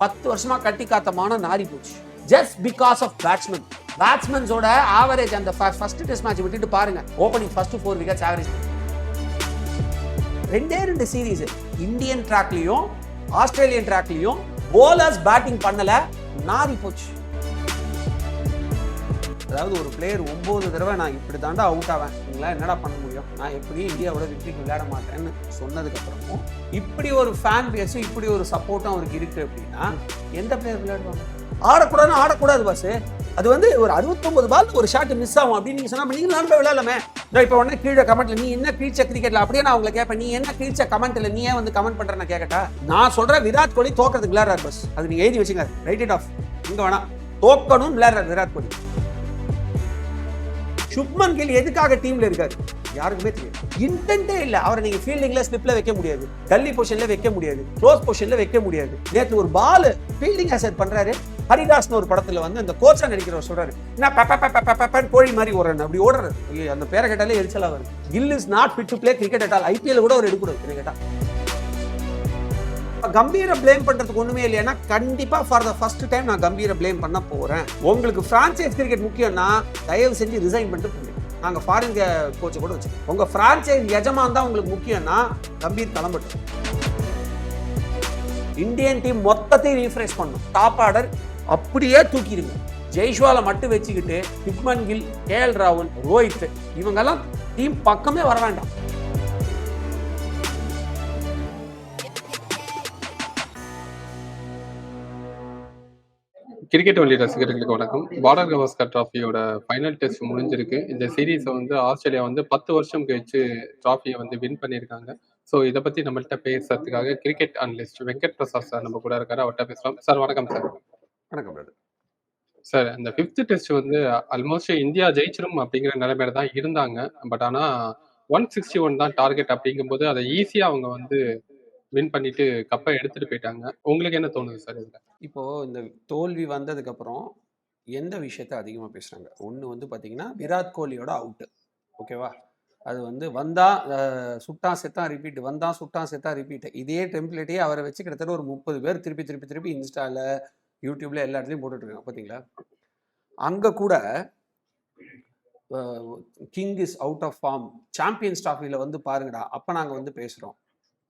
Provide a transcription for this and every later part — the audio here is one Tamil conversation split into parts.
பத்து வருஷமா கட்டி காத்தமான நாரி போச்சு. ஜஸ்ட் பிகாஸ் ஆஃப் பேட்ஸ்மேன் பேட்ஸ்மேன்ஸோட ஆவரேஜ் அந்த ஃபர்ஸ்ட் டெஸ்ட் மேட்ச் விட்டுட்டு பாருங்க. Opening first four wickets average ரெண்டே ரெண்டு சீரீஸ் இந்தியன் ட்ராக்லயும் ஆஸ்திரேலியன் ட்ராக்லையும் போலர்ஸ் பேட்டிங் பண்ணல நாரி போச்சு. அதாவது ஒரு பிளேயர் ஒன்பது தடவை நான் இப்படி தாண்டா அவுட் ஆவேன். நீங்களா என்னடா பண்ண முடியும்? நான் எப்படி இந்தியாவோட விக்ரிக்கு விளையாட மாட்டேன்னு சொன்னதுக்கப்புறமும் இப்படி ஒரு ஃபேன் பேஸும் இப்படி ஒரு சப்போர்ட்டும் அவருக்கு இருக்குது அப்படின்னா எந்த பிளேயர் விளையாடுவாங்க? ஆடக்கூடாதுன்னு ஆடக்கூடாது பாஸ் அது வந்து ஒரு அறுபத்தொம்போது பால் ஒரு ஷாட் மிஸ் ஆகும் அப்படின்னு நீங்கள் சொன்னால் நீங்கள் நான் போய் விளையாடலாமே. இப்போ உடனே கீழே கமெண்ட்ல நீ என்ன கீழ்ச்ச கிரிக்கெட்ல அப்படியே நான் உங்களை கேட்பேன். நீ என்ன கீழ்ச்ச கமெண்ட்ல நீ ஏன் வந்து கமெண்ட் பண்ற நான் கேட்கட்டா நான் சொல்றேன் விராட் கோலி தோக்கிறதுக்கு விளையாடுறாரு பஸ் அது நீங்க எழுதி வச்சுங்க ரைட் இட் ஆஃப் இங்க வேணாம். தோக்கணும் விளையாடுறாரு விராட் கோலி. சுப்மன் கில் எதுக்காக டீம்ல இருக்காரு? யாருக்குமே தெரியாது. இன்டென்ட்டே இல்லை. அவரை நீங்க ஃபீல்டிங்ல ஸ்லிப்ல வைக்க முடியாது. கல்லி பொசிஷன்ல வைக்க முடியாது. க்ளோஸ் பொசிஷன்ல வைக்க முடியாது. நேத்து ஒரு பால் ஃபீல்டிங் அசெட் பண்றாரு. ஹரிதாஸ்னு ஒரு படத்துல வந்து அந்த கோச்சா நடிக்கிறவர் சொல்றாரு என்ன பெ- கோழி மாதிரி ஓடுறேன் அப்படி ஓடுறாரு. ஐயோ, அந்த பேரை கேட்டாலே எரிச்சலா வருது. Gill is not fit to play cricket at all கூட ஒரு எடுக்கூடாது என்ன கேட்டா. கம்பீர ப்ளேம் பண்றதுக்கு ஒண்ணுமே இல்லையா கண்டிப்பா ஃபார் த ஃபர்ஸ்ட் டைம் நான் கம்பீர ப்ளேம் பண்ண போறேன். உங்களுக்கு பிரான்சைஸ் கிரிக்கெட் முக்கியம்னா தயவு செஞ்சு ரிசைன் பண்ணிட்டு போங்க. நாங்க ஃபாரின் கோச்சை கூட வச்சு உங்க பிரான்சைஸ் எஜமான் தான் உங்களுக்கு முக்கியம்னா கம்பீர் கிளம்பட்டும். இந்தியன் டீம் மொத்தத்தையும் ரீஃப்ரெஷ் பண்ணும். டாப் ஆர்டர் அப்படியே தூக்கிடுங்க. ஜெய்ஷ்வாலை மட்டும் வச்சுக்கிட்டு ஹிட்மன் கில் கே எல் ராகுல் ரோஹித் இவங்கெல்லாம் டீம் பக்கமே வர வேண்டாம். கிரிக்கெட் வழி ரசிகர்களுக்கு வணக்கம். பார்டர் கவாஸ்கர் டிராஃபியோட ஃபைனல் டெஸ்ட் முடிஞ்சிருக்கு. இந்த சீரீஸை வந்து ஆஸ்திரேலியா வந்து பத்து வருஷம் கழிச்சு டிராஃபியை வந்து வின் பண்ணியிருக்காங்க. ஸோ இதை பத்தி நம்மள்ட்ட பேசுறதுக்காக cricket analyst Venkat Prasad sir நம்ம கூட இருக்காரு. அவர்கிட்ட பேசலாம். சார் வணக்கம் சார் வணக்கம். சார் இந்த ஃபிஃப்த் டெஸ்ட் வந்து ஆல்மோஸ்ட் இந்தியா ஜெயிச்சிரும் அப்படிங்கிற நிலைமையில தான் இருந்தாங்க. பட் ஆனா ஒன் சிக்ஸ்டி ஒன் தான் டார்கெட் அப்படிங்கும்போது அதை ஈஸியா அவங்க வந்து வின் பண்ணிட்டு கப்பை எடுத்துட்டு போயிட்டாங்க. உங்களுக்கு என்ன தோணுது சார் இதுல? இப்போ இந்த தோல்வி வந்ததுக்கு அப்புறம் எந்த விஷயத்த அதிகமாக பேசுறாங்க? ஒன்று வந்து பார்த்தீங்கன்னா விராட் கோலியோட அவுட்டு ஓகேவா அது வந்து வந்தா சுட்டா செத்தா ரிப்பீட் வந்தா சுட்டா செத்தா ரிப்பீட் இதே டெம்ப்ளேட்டே அவரை வச்சு கிட்டத்தட்ட ஒரு முப்பது பேர் திருப்பி திருப்பி திருப்பி இன்ஸ்டால யூடியூப்ல எல்லா இடத்துலையும் போட்டுட்டு இருக்காங்க பார்த்தீங்களா அங்கே கூட king is out of form champions ட்ராஃபியில் வந்து பாருங்கடா. அப்போ நாங்கள் வந்து பேசுகிறோம்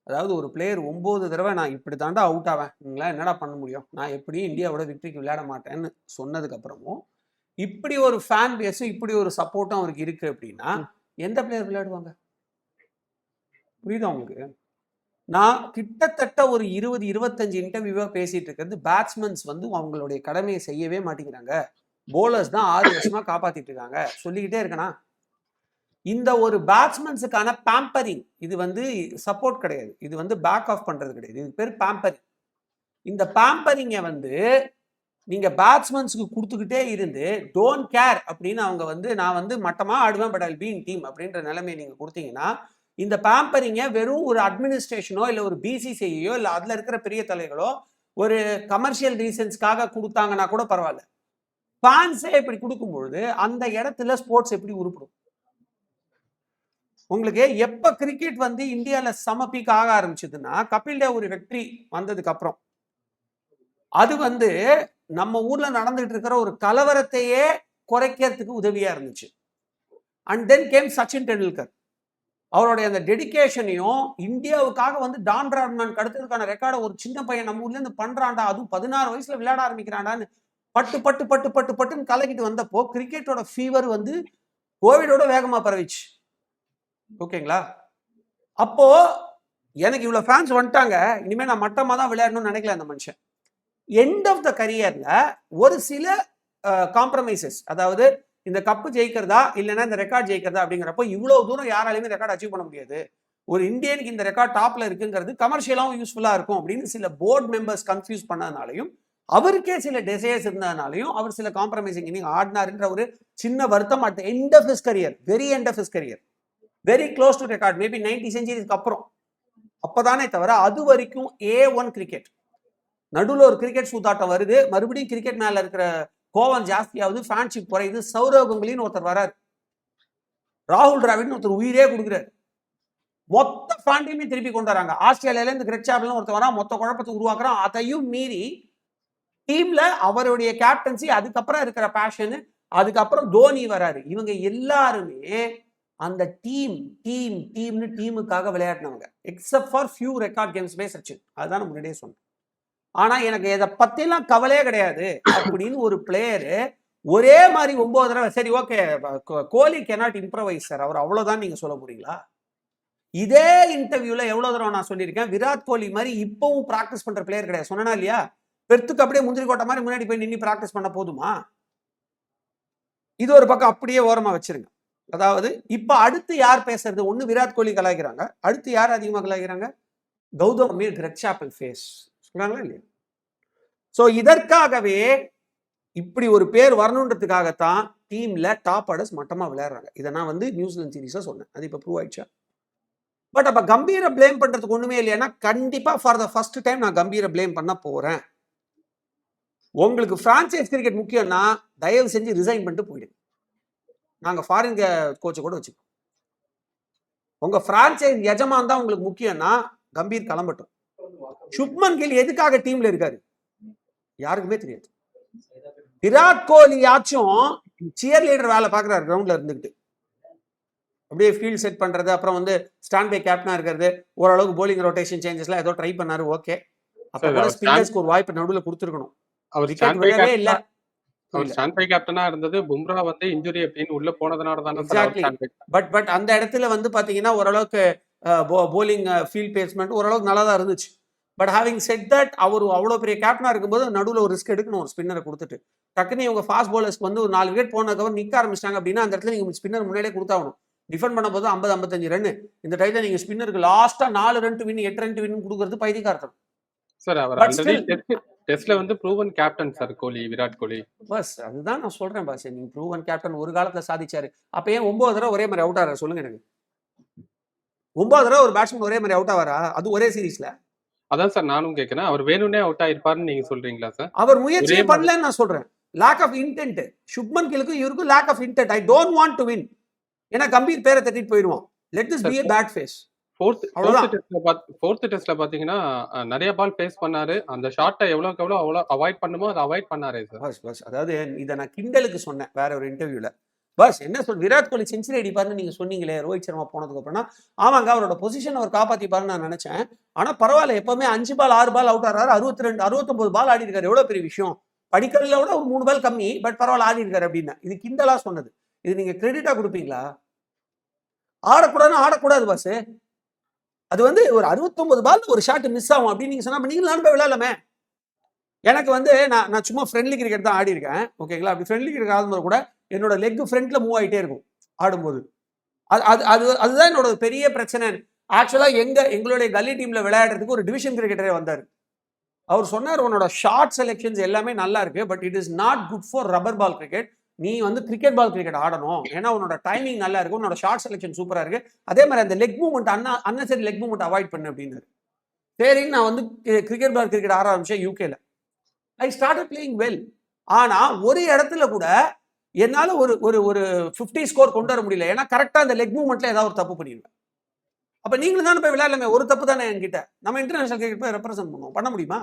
அதாவது ஒரு பிளேயர் ஒன்பது தடவை நான் இப்படி தாண்டா அவுட் ஆவேன். நீங்களா என்னடா பண்ண முடியும்? நான் எப்படியும் இந்தியாவோட விக்டரிக்கு விளையாட மாட்டேன்னு சொன்னதுக்கு அப்புறமும் இப்படி ஒரு ஃபேன் பேஸும் இப்படி ஒரு சப்போர்ட்டும் அவருக்கு இருக்கு அப்படின்னா எந்த பிளேயர் விளையாடுவாங்க? புரியுதா உங்களுக்கு? நான் கிட்டத்தட்ட ஒரு இருபது இருபத்தஞ்சு இன்டர்வியூவாக பேசிட்டு இருக்கிறது பேட்ஸ்மேன்ஸ் வந்து அவங்களுடைய கடமையை செய்யவே மாட்டேங்கிறாங்க. போலர்ஸ் தான் ஆறு வருஷமா காப்பாத்திட்டு இருக்காங்க. சொல்லிக்கிட்டே இருக்கனா? இந்த ஒரு பேட்ஸ்மேன்ஸுக்கான பேம்பரிங் இது வந்து சப்போர்ட் கிடையாது. இது வந்து பேக் ஆஃப் பண்ணுறது கிடையாது. இது பேர் பேம்பரிங் இந்த பேம்பரிங்கை வந்து நீங்கள் பேட்ஸ்மேன்ஸுக்கு கொடுத்துக்கிட்டே இருந்து டோன்ட் கேர் அப்படின்னு அவங்க வந்து நான் வந்து மட்டமாக ஆடுவேன் பட் அல் பீன் டீம் அப்படின்ற நிலைமையை நீங்கள் கொடுத்தீங்கன்னா இந்த பேம்பரிங்கை வெறும் ஒரு அட்மினிஸ்ட்ரேஷனோ இல்லை ஒரு பிசிசிஐயோ இல்லை அதில் இருக்கிற பெரிய தலைகளோ ஒரு கமர்ஷியல் ரீசன்ஸ்க்காக கொடுத்தாங்கன்னா கூட பரவாயில்ல. ஃபேன்ஸே இப்படி கொடுக்கும்பொழுது அந்த இடத்துல ஸ்போர்ட்ஸ் எப்படி உருப்படும்? உங்களுக்கு எப்போ கிரிக்கெட் வந்து இந்தியாவில் செம பீக் ஆக ஆரம்பிச்சதுன்னா கபில் தேவ் ஒரு வெற்றி வந்ததுக்கு அப்புறம். அது வந்து நம்ம ஊர்ல நடந்துட்டு இருக்கிற ஒரு கலவரத்தையே குறைக்கிறதுக்கு உதவியா இருந்துச்சு. And then came Sachin Tendulkar. அவருடைய அந்த டெடிகேஷனையும் இந்தியாவுக்காக வந்து டான் பிராட்மேன் கடுத்ததுக்கான ரெக்கார்டை ஒரு சின்ன பையன் நம்ம ஊர்ல இருந்து பண்றான்டா அதுவும் பதினாறு வயசுல விளையாட ஆரம்பிக்கிறான்டான்னு பட்டு பட்டு பட்டு பட்டு பட்டுன்னு கலக்கிட்டு வந்தப்போ கிரிக்கெட்டோட ஃபீவர் வந்து கோவிடோட வேகமா பரவிச்சு. ஓகேங்களா? அப்போ எனக்கு இவ்வளவு ஃபேன்ஸ் வந்துட்டாங்க. இனிமே நான் மட்டமா தான் விளையாடணும்னு நினைக்கல அந்த மனுஷன். எண்ட் ஆஃப் த கரியர்ல ஒரு சில காம்ப்ரமைசஸ் அதாவது இந்த கப்பு ஜெயிக்கிறதா இல்லைன்னா இந்த ரெக்கார்ட் ஜெயிக்கிறதா அப்படிங்கிறப்போ இவ்வளோ தூரம் யாராலையுமே ரெக்கார்ட் அச்சீவ் பண்ண முடியாது. ஒரு இந்தியனுக்கு இந்த ரெக்கார்ட் டாப்ல இருக்குங்கிறது கமர்ஷியலாகவும் யூஸ்ஃபுல்லா இருக்கும் அப்படின்னு சில போர்டு மெம்பர்ஸ் கன்ஃபியூஸ் பண்ணதுனாலையும் அவருக்கே சில டிசைர்ஸ் இருந்ததுனாலையும் அவர் சில காம்ப்ரமைசிங் இன்னைக்கு ஆடினாருன்ற ஒரு சின்ன வருத்தம் at end of his career very end of his career very close to record maybe ninety செஞ்சுரிக்கு அப்புறம். அப்பதானே தவிர அது வரைக்கும் ஏ ஒன் கிரிக்கெட் நடுவில் ஒரு கிரிக்கெட் சூதாட்டம் வருது. மறுபடியும் கிரிக்கெட் மேல இருக்கிற கோவம் ஜாஸ்தியாவது ஃபேன்ஷிப் குறையுது. சௌரவ் கங்குலின்னு ஒருத்தர் வராரு. ராகுல் டிராவிட்னு ஒருத்தர் உயிரே கொடுக்குறாரு. மொத்த ஃபேண்டையுமே திருப்பி கொண்டு வராங்க. ஆஸ்திரேலியால இந்த கிரெட் சாப்லன்னு ஒருத்தர் வரா மொத்த குழப்பத்தை உருவாக்குறான். அதையும் மீறி டீம்ல அவருடைய கேப்டன்சி அதுக்கப்புறம் இருக்கிற பேஷனு அதுக்கப்புறம் தோனி வராரு. இவங்க எல்லாருமே அந்த டீம் டீம் டீம்னு டீமுக்காக விளையாடினவங்க. எக்ஸப்ட் ஃபார் ஃபியூ ரெக்கார்ட் கேம்ஸ்மே சச்சின். அதுதான் நான் முன்னாடியே சொன்னேன். ஆனால் எனக்கு இதை பற்றிலாம் கவலையே கிடையாது. அப்படின்னு ஒரு பிளேயரு ஒரே மாதிரி ஒம்பது தடவை சரி okay Kohli cannot improvise sir அவர் அவ்வளோதான் நீங்கள் சொல்ல முடியுங்களா? இதே இன்டர்வியூல எவ்வளோ தடவை நான் சொல்லியிருக்கேன். விராட் கோலி மாதிரி இப்போவும் ப்ராக்டிஸ் பண்ணுற பிளேயர் கிடையாது. சொன்னா இல்லையா? பெருத்துக்கு அப்படியே முந்திரி கோட்டை மாதிரி முன்னாடி போய் நின்று ப்ராக்டிஸ் பண்ண போதுமா? இது ஒரு பக்கம் அப்படியே ஓரமா வச்சிருங்க. அதாவது இப்போ அடுத்து யார் பேசுறது? ஒன்று விராட் கோலி கலாய்க்கிறாங்க. அடுத்து யார் அதிகமாக கலாய்க்கிறாங்க? கௌதம் மீர் கிரெக் ஃபேஸ். சொல்கிறாங்களா இல்லையா? ஸோ இதற்காகவே இப்படி ஒரு பேர் வரணுன்றதுக்காகத்தான் டீமில் டாப் ஆர்டர்ஸ் மட்டமாக விளையாடுறாங்க. இதை நான் வந்து நியூசிலாந்து சீரீஸாக சொன்னேன். அது இப்போ ப்ரூவ் ஆயிடுச்சா? பட் அப்போ கம்பீரை ப்ளேம் பண்ணுறதுக்கு ஒன்றுமே இல்லைன்னா கண்டிப்பாக ஃபார் த ஃபர்ஸ்ட் டைம் நான் கம்பீரை ப்ளேம் பண்ண போகிறேன் உங்களுக்கு ஃப்ரான்ச்சைஸ் கிரிக்கெட் முக்கியம்னா தயவு செஞ்சு ரிசைன் பண்ணிட்டு போயிடுங்க. நாங்க ஃபாரின் கோச்சை கூட வச்சுக்கோம் உங்க பிரான்ச்சைஸ் எஜமான் தான் உங்களுக்கு முக்கியம்னா கம்பீர் கிளம்பட்டும். சுப்மன் கில் எதுக்காக டீம்ல இருக்காரு? யாருக்குமே தெரியாது. விராட் கோலி ஆச்சும் சியர் லீடர் வேலை பார்க்குறாரு கிரவுண்ட்ல இருந்துக்கிட்டு அப்படியே ஃபீல்ட் செட் பண்றது அப்புறம் வந்து ஸ்டாண்ட் பை கேப்டனா இருக்கிறது ஓரளவுக்கு போலிங் ரொட்டேஷன் சேஞ்சஸ்லாம் ஏதோ ட்ரை பண்ணாரு ஓகே அப்ப ஸ்பின்னர்ஸ்க்கு ஒரு வாய்ப்பு நடுவில் கொடுத்துருக்கணும். அவர் இல்ல. அவர் ஸ்டாண்ட் பை கேப்டனா இருந்தது. பும்ரா வந்து இன்ஜுரி அப்படின்னு உள்ள போனதுனால தானே by பட் பட் அந்த இடத்துல வந்து பாத்தீங்கன்னா ஓரளவுக்கு போலிங் ஃபீல்ட் பேஸ்மெண்ட் ஓரளவுக்கு நல்லா தான் இருந்துச்சு. பட் ஹேவிங் செட் தட் அவர் அவ்வளோ பெரிய கேப்டனா இருக்கும்போது நடுவில் ஒரு ரிஸ்க் எடுக்கணும் ஒரு ஸ்பின்னரை கொடுத்துட்டு. டக்குன்னு இவங்க ஃபாஸ்ட் பவுலர்ஸ்க்கு வந்து ஒரு நாலு விக்கெட் போனதுக்கப்புறம் நிற்க ஆரம்பிச்சிட்டாங்க அப்படின்னா அந்த இடத்துல நீங்க ஸ்பின்னர் முன்னாடியே கொடுத்தாகணும். டிஃபெண்ட் பண்ண போது ஐம்பது ஐம்பத்தஞ்சு ரன் இந்த டைத்துல நீங்க ஸ்பின்னருக்கு லாஸ்டா நாலு ரன் வின் எட்டு ரன் வின் கொடுக்கறது பைத்தியக்காரத்தம் சார் அவர் டெஸ்ட்ல வந்து proven captain sir Kohli Virat Kohli. Bus அதுதான் நான் சொல்றேன் பாஸ் நீங்க ப்ரூவன் கேப்டன் ஒரு காலத்துல சாதிச்சாரு. அப்ப ஏன் ஒன்பது தடவை ஒரே மாதிரி அவுட் ஆகிறாரு சொல்லுங்க எனக்கு. ஒன்பது தடவை ஒரு பேட்ஸ்மேன் ஒரே மாதிரி அவுட் ஆவாரா? அது ஒரே சீரீஸ்ல அதான் சார் நானும் கேட்கிறேன் அவர் வேணும்னே அவுட் ஆயிருப்பாருன்னு நீங்க சொல்றீங்களா சார்? அவர் முயற்சியே ஒரே பண்ணலன்னு நான் சொல்றேன். லேக் ஆஃப் இன்டென்ட் சுப்மன் கிலுக்கும் இவருக்கும் lack of intent I don't want to win ஏன்னா கம்பீர் பேரை தட்டிட்டு போயிடுவான் let this be bad phase fourth டெஸ்ட்ல பாத்தீங்கன்னா நிறைய பால் ஃபேஸ் பண்ணாரு. அந்த ஷாட்டை எவ்வளவுக்கு எவ்வளவு அவ்வளோ அவாய்ட் பண்ணுமோ அதை அவாய்ட் பண்ணாரே பஸ் பஸ். அதாவது இதை நான் கிண்டலுக்கு சொன்னேன் வேற ஒரு இன்டர்வியூல பஸ் என்ன சொல் விராட் கோலி செஞ்சுரி அடிப்பாருன்னு நீங்க சொன்னீங்களே ரோஹித் சர்மா போனதுக்கு அப்புறம்னா ஆமாங்க அவரோட பொசிஷன் அவர் காப்பாத்திப்பாருன்னு நான் நினைச்சேன். ஆனா பரவாயில்ல எப்பவுமே அஞ்சு பால் ஆறு பால் அவுட் ஆறாரு அறுபத்தி ரெண்டு அறுபத்தொன்பது பால் ஆடி இருக்காரு. எவ்வளவு பெரிய விஷயம். படிக்கல்ல விட ஒரு மூணு பால் கம்மி பட் பரவாயில்ல ஆடி இருக்காரு அப்படின்னு. இது கிண்டலா சொன்னது. இது நீங்க கிரெடிட்டா கொடுப்பீங்களா? ஆடக்கூடாதுன்னு ஆடக்கூடாது பாஸ். அது வந்து ஒரு அறுபத்தொன்பது பால் ஒரு ஷாட் மிஸ் ஆகும் அப்படின்னு நீங்க சொன்னா அப்ப நீங்களும் போய் விளையாடலாமே. எனக்கு வந்து நான் நான் சும்மா ஃப்ரெண்ட்லி கிரிக்கெட் தான் ஆடி இருக்கேன். ஓகேங்களா அப்படி ஃப்ரெண்ட்லி கிரிக்கெட் ஆடும்போது கூட என்னோட லெக் ஃப்ரண்ட்ல மூவ் ஆகிட்டே இருக்கும் ஆடும்போது. அது அது அது அதுதான் என்னோட பெரிய பிரச்சனை. ஆக்சுவலாக எங்க எங்களுடைய கல்லி டீம்ல விளையாடுறதுக்கு ஒரு டிவிஷன் கிரிக்கெட்டரே வந்தார். அவர் சொன்னார் உன்னோட ஷார்ட் செலெக்ஷன்ஸ் எல்லாமே நல்லா இருக்கு but it is not good for rubber ball cricket நீ வந்து கிரிக்கெட் பால் கிரிக்கெட் ஆடணும். ஏன்னா உன்னோட டைமிங் நல்லா இருக்கும். உன்னோட ஷார்ட் செலெக்ஷன் சூப்பராக இருக்கு. அதே மாதிரி அந்த லெக் மூவ்மெண்ட் அண்ணா அன்னசரி லெக் மூவ்மெண்ட் அவாய்ட் பண்ணு அப்படின்னாரு. சரின்னு நான் வந்து கிரிக்கெட் பால் கிரிக்கெட் ஆட ஆரம்பிச்சேன் யூகேல ஐ ஸ்டார்ட் பிளேயிங் வெல் ஆனா ஒரு இடத்துல கூட என்னால ஒரு ஒரு ஒரு ஃபிஃப்டி ஸ்கோர் கொண்டு வர முடியல. ஏன்னா கரெக்டாக அந்த லெக் மூவ்மெண்ட்ல ஏதாவது ஒரு தப்பு பண்ணிடுவேன் அப்போ நீங்களும் தானே போய் விளையாடலாமே. ஒரு தப்பு தானே என்கிட்ட. நம்ம இன்டர்நேஷனல் கிரிக்கெட் போய் ரெப்ரசென்ட் பண்ணுவோம். பண்ண முடியுமா?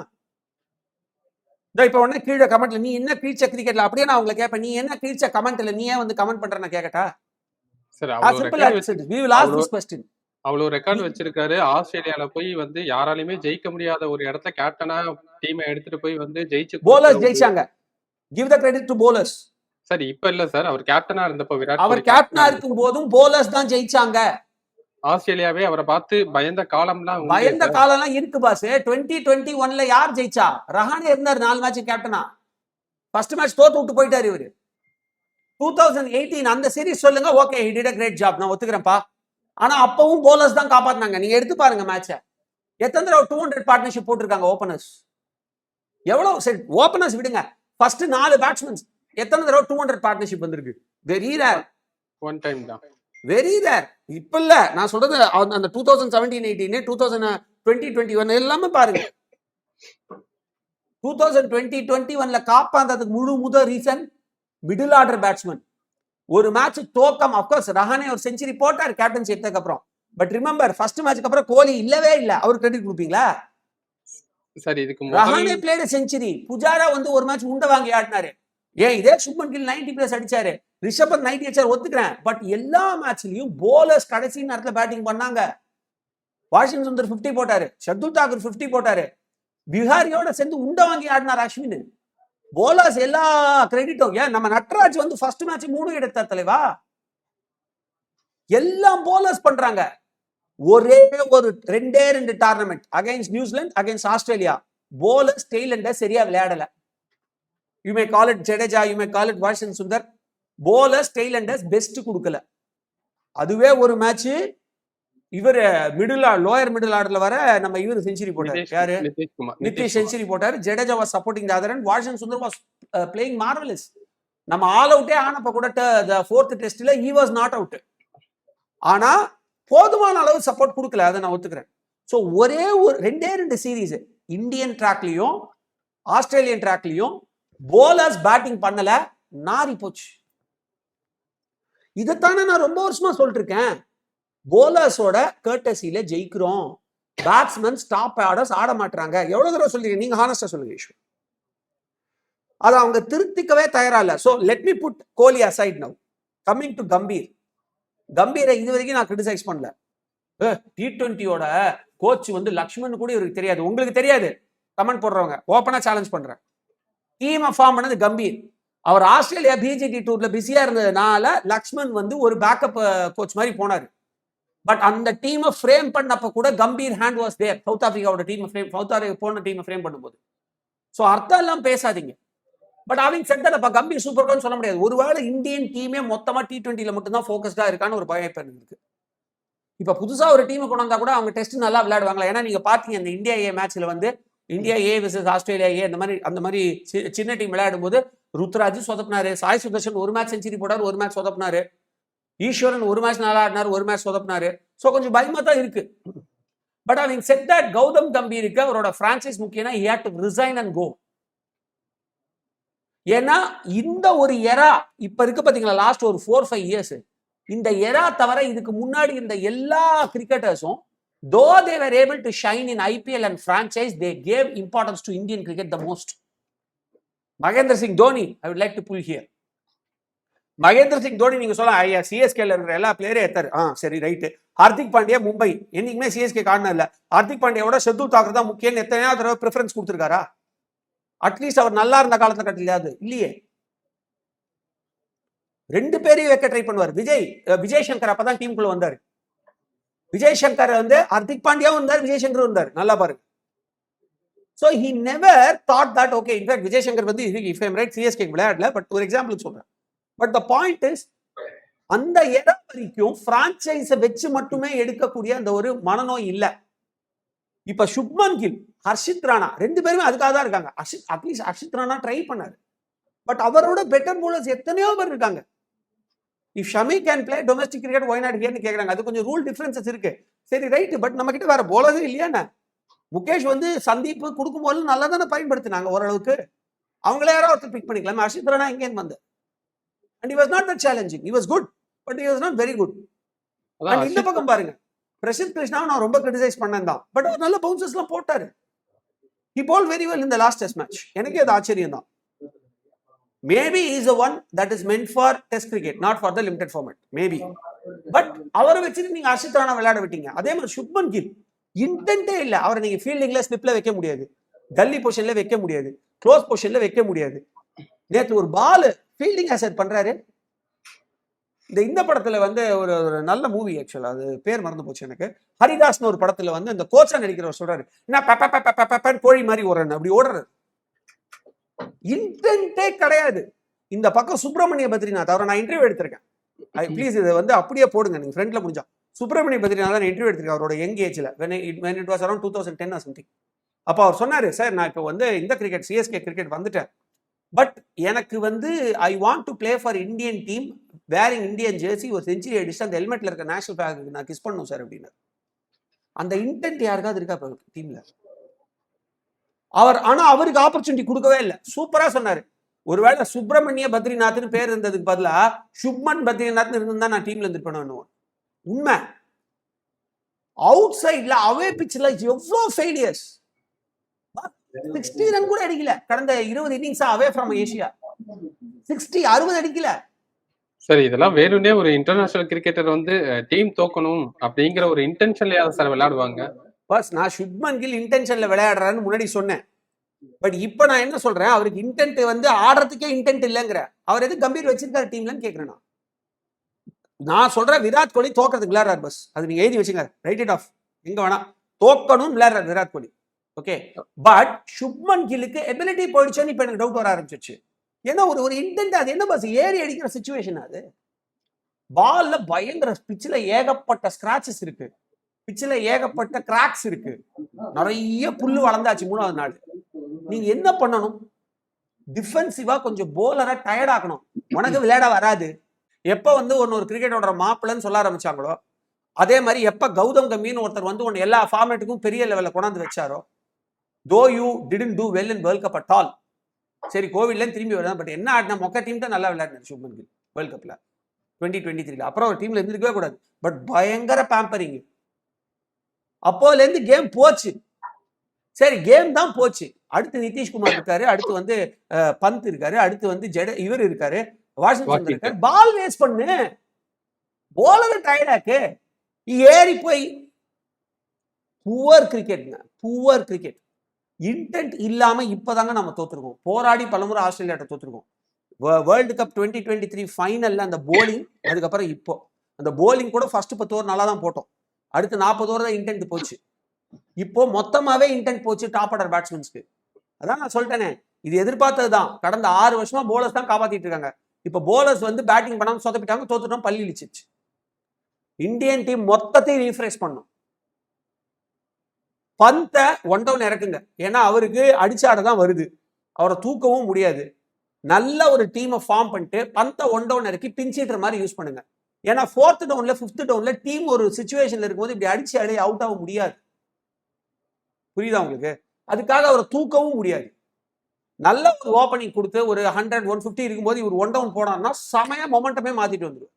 இதோ இப்போ உடனே கீழே கமெண்ட்ல நீ என்ன கீழ்ச்ச கிரிக்கெட்ல அப்படியே நான் உங்களை கேட்பேன். நீ என்ன கீழ்ச்ச கமெண்ட்ல நீ ஏன் வந்து கமெண்ட் பண்ற? நான் as அவ்வளவு ரெக்கார்ட் வச்சிருக்காரு. ஆஸ்திரேலியால போய் வந்து யாராலையுமே ஜெயிக்க முடியாத ஒரு இடத்துல கேப்டனா டீமை எடுத்துட்டு போய் வந்து ஜெயிச்சு கொடுத்தவர். ஜெயிச்சாங்க. Give the credit to bowlers. Sir இப்ப இல்ல சார் அவர் கேப்டனா இருந்தப்போ விராட் அவர் கேப்டனா இருக்கும் போதும் bowlers தான் ஜெயிச்சாங்க. ஆஸ்திரேலியாவே அவரை பார்த்து பயந்த காலம்லாம் பயந்த. காலம்லாம் இருக்கு பாஸ் டுவெண்ட்டி டுவெண்ட்டி ஒன்ல யார் ஜெயிச்சா? ரஹானே இருந்தார் நாலு மேட்ச் கேப்டனா ஃபர்ஸ்ட் மேட்ச் தோத்து விட்டு போயிட்டாரு இவரு. டூ தௌசண்ட் எயிட்டீன் அந்த சீரிஸ் சொல்லுங்க okay he did great job நான் ஒத்துக்கிறேன்ப்பா. ஆனா அப்பவும் போலர்ஸ் தான் காப்பாத்தினாங்க. நீங்க எடுத்து பாருங்க மேட்சை எத்தனை தடவை டூ ஹண்ட்ரட் பார்ட்னர்ஷிப் போட்டிருக்காங்க ஓப்பனர்ஸ் எவ்வளவு சரி ஓப்பனர்ஸ் விடுங்க. ஃபர்ஸ்ட் நாலு பேட்ஸ்மேன்ஸ் எத்தனை தடவை டூ ஹண்ட்ரட் பார்ட்னர்ஷிப் வந்திருக்கு? வெரி ரேர் ஒன் டைம் தான். வெரி ரேர் இப்ப இல்ல நான் சொல்றது அந்த- two thousand seventeen eighteen two thousand twenty twenty one எல்லாமே பாருங்க. டூ தௌசண்ட் டுவெண்ட்டி டுவெண்ட்டி ஒன்ல காப்பாந்ததுக்கு முழு முதல் ரீசன் மிடில் ஆர்டர் பேட்ஸ்மேன் ஒரு மேட்ச் தோக்கம் அப்கோர்ஸ் ரஹானே ஒரு செஞ்சுரி போட்டார் கேப்டன்சி எடுத்ததுக்கு அப்புறம். பட் ரிமெம்பர் ஃபர்ஸ்ட் மேட்ச்க்கு அப்புறம் கோலி இல்லவே இல்ல. அவர் கிரெடிட் கொடுப்பீங்களா? சார் இதுக்கு ரஹானே பிளேட் செஞ்சுரி புஜாரா வந்து ஒரு மேட்ச் உண்டை வாங்கி ஆடினாரு. ஏன் இதே சுப்மன் கில் 90 பிளஸ் அடிச்சாரு. ரிஷபத் 90 அடிச்சாரு ஒத்துக்கிறேன். பட் எல்லா மேட்ச்லயும் போலர்ஸ் கடைசி நேரத்துல பேட்டிங் பண்ணாங்க. வாஷிங் சுந்தர் 50 போட்டாரு. ஷர்துல் தாக்கூர் 50 போட்டாரு. பிஹாரியோட சேர்ந்து உண்டை வாங்கி ஆடினார் அஸ்வின். போலர்ஸ் எல்லா கிரெடிட்டும் ஏன் நம்ம நட்ராஜ் வந்து ஃபர்ஸ்ட் மேட்ச் மூணு எடுத்தார் தலைவா? எல்லாம் போலர்ஸ் பண்றாங்க. ஒரே ஒரு ரெண்டே ரெண்டு tournament against New Zealand against Australia bowlers டெய்லண்ட சரியா விளையாடல. You may call it Jadeja you may call it washing Sundar bowlers tailenders best கொடுக்கல. அதுவே ஒரு மேட்ச் இவர் மிடில் லோயர் மிடில் ஆர்டர்ல வர நம்ம இவர் செஞ்சுரி போட்டாரு. யாரு? நிதிஷ் செஞ்சுரி போட்டாரு. Jadeja was supporting the other and washing Sundar was playing marvellous நம்ம ஆல் அவுட்டே ஆனப்ப கூட ஃபோர்த் டெஸ்ட்ல ஈ வாஸ் நாட் அவுட் ஆனா போதுமான அளவு சப்போர்ட் கொடுக்கல. அதை நான் ஒத்துக்கிறேன். ஸோ ஒரே ஒரு ரெண்டே ரெண்டு சீரீஸ் இந்தியன் ட்ராக்லயும் ஆஸ்திரேலியன் ட்ராக்லயும் போலர்ஸ் பேட்டிங் பண்ணல நாரி போச்சு. இதைத்தானே நான் ரொம்ப வருஷமா சொல்லிட்டு இருக்கேன் போலர்ஸோட கேர்டசியில ஜெயிக்கிறோம். பேட்ஸ்மேன் ஸ்டாப் ஆர்டர்ஸ் ஆட மாட்டாங்க எவ்வளவு தடவை சொல்லிருக்கீங்க? நீங்க ஹானஸ்டா சொல்லுங்க ஈஸ்வர். அதை அவங்க திருத்திக்கவே தயாரா இல்லை. So let me put Kohli aside now coming to Gambhir கம்பீரை இது வரைக்கும் நான் கிரிட்டிசைஸ் பண்ணல. டி டுவெண்ட்டியோட கோச் வந்து லக்ஷ்மன் கூட இவருக்கு தெரியாது. உங்களுக்கு தெரியாது. கமெண்ட் போடுறவங்க. ஓப்பனாக சேலஞ்ச் பண்ணுறேன் டீமை ஃபார்ம் பண்ணது கம்பீர். அவர் ஆஸ்திரேலியா பிஜிடி டூர்ல பிஸியா இருந்ததுனால லக்ஷ்மன் வந்து ஒரு பேக்கப் கோச் மாதிரி போனார். பட் அந்த டீமை ஃப்ரேம் பண்ணப்ப கூட Gambhir hand was there south ஆஃப்ரிக்காவோட டீமை ஃப்ரேம் சவுத் ஆஃப்ரிக்கா போன டீமை ஃப்ரேம் பண்ணும்போது. ஸோ அர்த்தம் எல்லாம் பேசாதீங்க. பட் அவங்க செட்டலப்பா கம்பீர் சூப்பர் கோன்னு சொல்ல முடியாது. ஒருவேளை இந்தியன் டீமே மொத்தமாக டி ட்வெண்ட்டியில் மட்டும்தான் ஃபோக்கஸ்டாக இருக்கான்னு ஒரு பயம் இப்ப இருக்கு. இப்போ புதுசாக ஒரு டீமை கொண்டு வந்தால் கூட அவங்க டெஸ்ட் நல்லா விளையாடுவாங்களா? ஏன்னா நீங்கள் பார்த்தீங்க இந்த இந்தியா ஏ மேட்ச்சில் வந்து India A versus Australia A அந்த மாதிரி அந்த மாதிரி சி- சின்ன டீம் விளையாடும் போது ருத்ராஜ் சொதப்பினாரு. சாய் சுதர்ஷன் ஒரு மேட்ச் செஞ்சுரி போட்டார் ஒரு மேட்ச் சொதப்பினாரு. ஈஸ்வரன் ஒரு மேட்ச் நல்லா ஆடினார் ஒரு மேட்ச் சொதப்பினாரு. ஸோ கொஞ்சம் பயமா தான் இருக்கு. பட் அவங்க செட் தட் கௌதம் தம்பி இருக்கு அவரோட franchise முக்கியம்னா he to resign and go ஏன்னா இந்த ஒரு எரா இப்ப இருக்கு பாத்தீங்களா லாஸ்ட் ஒரு ஃபோர் ஃபைவ் இயர்ஸ் இந்த எரா தவிர இதுக்கு முன்னாடி இருந்த எல்லா கிரிக்கெட்டர்ஸும் though they were able to shine in IPL and franchise they gave importance to Indian cricket the most Mahendra Singh Dhoni I would like to pull here Mahendra Singh Dhoni நீங்க சொல்ல ஐயா சிஎஸ்கேல இருக்கிற எல்லா பிளேயரும் ஏத்தாரு ஆ சரி ரைட்டு ஹார்திக் பாண்டியா மும்பை என்னைக்குமே சிஎஸ்கே காரணம் இல்லை. ஹார்திக் பாண்டியாவோட ஷெட்யூல் தாக்கர் தான் முக்கியம் எத்தனையோ தடவை ப்ரிஃபரன்ஸ் கொடுத்துருக்காரா? அட்லீஸ்ட் அவர் நல்லா இருந்த காலத்தில் கட்டலையாது இல்லையே. ரெண்டு பேரையும் வைக்க ட்ரை பண்ணுவார். விஜய் விஜய் சங்கர் அப்பதான் டீமுக்குள்ள வந்தாரு. விஜய் சங்கர் வந்து ஹர்திக் பாண்டியாவும் இருந்தார் விஜய் சங்கரும் இருந்தார். நல்லா பாருங்க. So he never thought that okay in fact Vijay Shankar வந்து இஃப் ஐம் ரைட் சிஎஸ்கே விளையாடல பட் ஒரு எக்ஸாம்பிள் சொல்றேன். பட் த பாயிண்ட் இஸ் அந்த இடம் வரைக்கும் பிரான்ச்சைஸை வச்சு மட்டுமே எடுக்கக்கூடிய அந்த ஒரு மனநோய் இல்லை. இப்ப சுப்மன் கில் ஹர்ஷித் ராணா ரெண்டு பேருமே அதுக்காக தான் இருக்காங்க. Harshit at least Harshit Rana try பண்ணாரு. பட் அவரோட பெட்டர் போலர்ஸ் எத்தனையோ பேர் இருக்காங்க. If Shami can play domestic cricket why not ஹியர்னு கேக்குறாங்க. அது கொஞ்சம் ரூல் டிஃபரன்சஸ் இருக்கு. சரி ரைட் பட் நம்ம கிட்ட வேற போலரே இல்லையாண்ணே முகேஷ் வந்து சந்தீப் கொடுக்கும்போது நல்லா தானே பயன்படுத்தினாங்க ஓரளவுக்கு. அவங்களே யாரோ ஒருத்தர் பிக் பண்ணிக்கலாம். ஹர்ஷித் ராணா எங்கேன்னு வந்து and he was not that challenging. He was good but not very good. அதான் அண்ட் இந்த பக்கம் பாருங்க. பிரசித் கிருஷ்ணாவை நான் ரொம்ப கிரிட்டிசைஸ் பண்ணேன் தான். பட் அவர் நல்ல பவுன்சஸ்லாம் போட்டாரு. ஹி போல் வெரி வெல் இந்த லாஸ்ட் டெஸ்ட் மேட்ச் எனக்கே அது ஆச்சரியம் தான் maybe is a one that is meant for test cricket not for the limited format maybe but அவரை வச்சுட்டு நீங்க அர்ஷித் ராணா விளையாட விட்டீங்க அதே மாதிரி சுப்மன் கில் இன்டென்ட்டே இல்ல அவரை நீங்க ஃபீல்டிங்ல ஸ்லிப்ல வைக்க முடியாது கல்லி பொசிஷன்ல வைக்க முடியாது க்ளோஸ் பொசிஷன்ல வைக்க முடியாது நேற்று ஒரு பால் ஃபீல்டிங் அசைட் பண்றாரு இந்த இந்த படத்துல வந்து ஒரு ஒரு நல்ல மூவி ஆக்சுவலா அது பேர் மறந்து போச்சு எனக்கு ஹரிதாஸ்னு ஒரு படத்துல வந்து இந்த கோச்சா நடிக்கிறவர் சொல்றாரு என்ன கோழி மாதிரி ஓடுறேன் அப்படி ஓடுறாரு இன்டென்ட்டே கிடையாது. இந்த பக்கம் சுப்பிரமணிய பத்ரிநாத் அவரை நான் இன்டர்வியூ எடுத்திருக்கேன். ப்ளீஸ் இதை வந்து அப்படியே போடுங்க நீங்கள் ஃப்ரெண்ட்ல முடிஞ்சா. சுப்பிரமணிய பத்ரிநாத் நான் இன்டர்வியூ எடுத்திருக்கேன் அவரோட யங் ஏஜில் when it when it was around two thousand ten something அப்போ அவர் சொன்னார் சார் நான் இப்போ வந்து இந்த கிரிக்கெட் சிஎஸ்கே கிரிக்கெட் வந்துட்டேன். பட் எனக்கு வந்து I want to play for Indian team wearing Indian jersey ஒரு செஞ்சுரி அடிச்சு அந்த ஹெல்மெட்ல இருக்க நேஷனல் ஃபேக்கு நான் கிஸ் பண்ணணும் சார் அப்படின்னு அந்த இன்டென்ட் யாருக்காவது இருக்கா இப்போ டீம்ல அவர் ஆனா அவருக்கு ஆப்பர்ச்சுனிட்டி கொடுக்கவே இல்லை. சூப்பரா சொன்னார். ஒருவேளை சுப்பிரமணிய பத்ரிநாத்னு பேர் இருந்ததுக்கு பதிலா சுப்மன் பத்ரிநாத்னு இருந்தா நான் டீம்ல இருந்துருப்பேன் உண்மை. அவுட் சைட்ல அவே பிச்சில் எவ்வளோ ஃபெயிலியர்ஸ் சிக்ஸ்டி ரன் கூட அடிக்கல. கடந்த இருபது இன்னிங்ஸா அவே ஃப்ரம் ஏசியா சிக்ஸ்டி அறுபது அடிக்கல. சரி இதெல்லாம் வேணும்னே ஒரு இன்டர்நேஷனல் கிரிக்கெட்டர் வந்து டீம் தோக்கணும் அப்படிங்கிற ஒரு இன்டென்ஷன்லயாவது சார் விளையாடுவாங்க. பஸ் நான் சுப்மன் கில் இன்டென்ஷன்ல விளையாடுறான்னு முன்னாடி சொன்னேன். பட் இப்போ நான் என்ன சொல்றேன்? அவருக்கு இன்டென்ட் வந்து ஆடுறதுக்கே இன்டென்ட் இல்லைங்கிற. அவர் எது கம்பீர் வச்சிருக்காரு டீம்லன்னு கேட்குறேன் நான். நான் சொல்றேன் விராட் கோலி தோக்கிறதுக்கு விளையாடுறாரு பஸ் அது நீங்கள் எழுதி வச்சுங்க. ரைட் இட் ஆஃப் எங்க வேணா. தோக்கணும்னு விளையாடுறாரு விராட் கோலி. ஓகே பட் சுப்மன் கில்லுக்கு எபிலிட்டி போயிடுச்சோன்னு இப்போ எனக்கு டவுட் வர ஆரம்பிச்சிருச்சு. ஏன்னா ஒரு ஒரு இன்டென்ட் அது என்ன பஸ் ஏறி அடிக்கிற சுச்சுவேஷன் அது? பால்ல பயங்கர பிச்சில் ஏகப்பட்ட ஸ்கிராச்சஸ் இருக்கு. பிச்சில் ஏகப்பட்ட கிராக்ஸ் இருக்கு. நிறைய புல்லு வளர்ந்தாச்சு மூணாவது நாள். நீங்க என்ன பண்ணணும்? டிஃபென்சிவா கொஞ்சம் போலரை டயர்ட் ஆக்கணும். உனக்கு விளையாட வராது. எப்போ வந்து ஒன்று ஒரு கிரிக்கெட்டோட மாப்பிள்ளைன்னு சொல்ல ஆரம்பிச்சாங்களோ அதே மாதிரி எப்ப கௌதம் கம்பீர்னு ஒருத்தர் வந்து ஒன்று எல்லா ஃபார்மேட்டுக்கும் பெரிய லெவலில் கொண்டாந்து வச்சாரோ though you didn't do well in world cup at all சரி கோவிட்ல திரும்பி வரலாம் பட் என்ன ஆடினா மொக்க டீம் தான் நல்லா விளையாடினார் சுப்மன் கில் வேர்ல்ட் கப்பில் டுவெண்ட்டி டுவெண்ட்டி த்ரீல அப்புறம் ஒரு டீம்ல இருந்திருக்கவே கூடாது. பட் பயங்கர பேம்பரிங் அப்போல இருந்து கேம் போச்சு. சரி கேம் தான் போச்சு. அடுத்து நிதிஷ்குமார் இருக்காரு அடுத்து வந்து பந்த் இருக்காரு அடுத்து வந்து ஜெட இவர் இருக்காரு வாஷிங்டன் வாஷிங்டன். இருக்காரு. பால் வேஸ்ட் பண்ணு. போலர் டயர்டாக்கு ஏறி போய். புவர் கிரிக்கெட்ங்க புவர் கிரிக்கெட் இன்டென்ட் இல்லாம இப்பதாங்க நம்ம தோத்துருக்கோம். போராடி பலமுறை ஆஸ்திரேலியாட்ட தோத்துருக்கோம். World cup twenty twenty three ஃபைனல்ல அந்த போலிங் அதுக்கப்புறம் இப்போ. அந்த போலிங் கூட ஃபர்ஸ்ட் பத்து ஓவர் நல்லா தான் போட்டோம். அடுத்து நாற்பது ஓவர் தான் இன்டென்ட் போச்சு. இப்போ மொத்தமாவே இன்டென்ட் போச்சு டாப் ஆர்டர் பேட்ஸ்மேன்ஸ்க்கு அதான் நான் சொல்லிட்டேனே இது எதிர்பார்த்தது தான் கடந்த ஆறு வருஷமா போலர்ஸ் தான் காப்பாத்திட்டு இருக்காங்க. இப்போ போலர்ஸ் வந்து பேட்டிங் பண்ணாமல் சொதப்பிட்டாங்க தோத்துட்டோம் பள்ளி இழிச்சிச்சு இந்தியன் டீம் மொத்தத்தையும் ரீஃப்ரெஷ் பண்ணும். பந்தை ஒன் டவுன் இறக்குங்க. ஏன்னா அவருக்கு அடிச்சாட தான் வருது. அவரை தூக்கவும் முடியாது. நல்ல ஒரு டீமை ஃபார்ம் பண்ணிட்டு பந்தை ஒன் டவுன் இறக்கி பின்சிட்டுற மாதிரி யூஸ் பண்ணுங்க. ஏன்னா ஃபோர்த் டவுன்ல ஃபிஃப்த் டவுன்ல டீம் ஒரு சுச்சுவேஷன்ல இருக்கும்போது இப்படி அடிச்சு அடி அவுட் ஆக முடியாது. புரியுதா உங்களுக்கு? அதுக்காக அவரை தூக்கவும் முடியாது. நல்ல ஒரு ஓப்பனிங் கொடுத்து ஒரு ஹண்ட்ரட் ஒன் ஃபிஃப்டி இருக்கும்போது இவர் ஒன் டவுன் போனார்னா செமையா மொமெண்டமே மாத்திட்டு வந்துடுவார்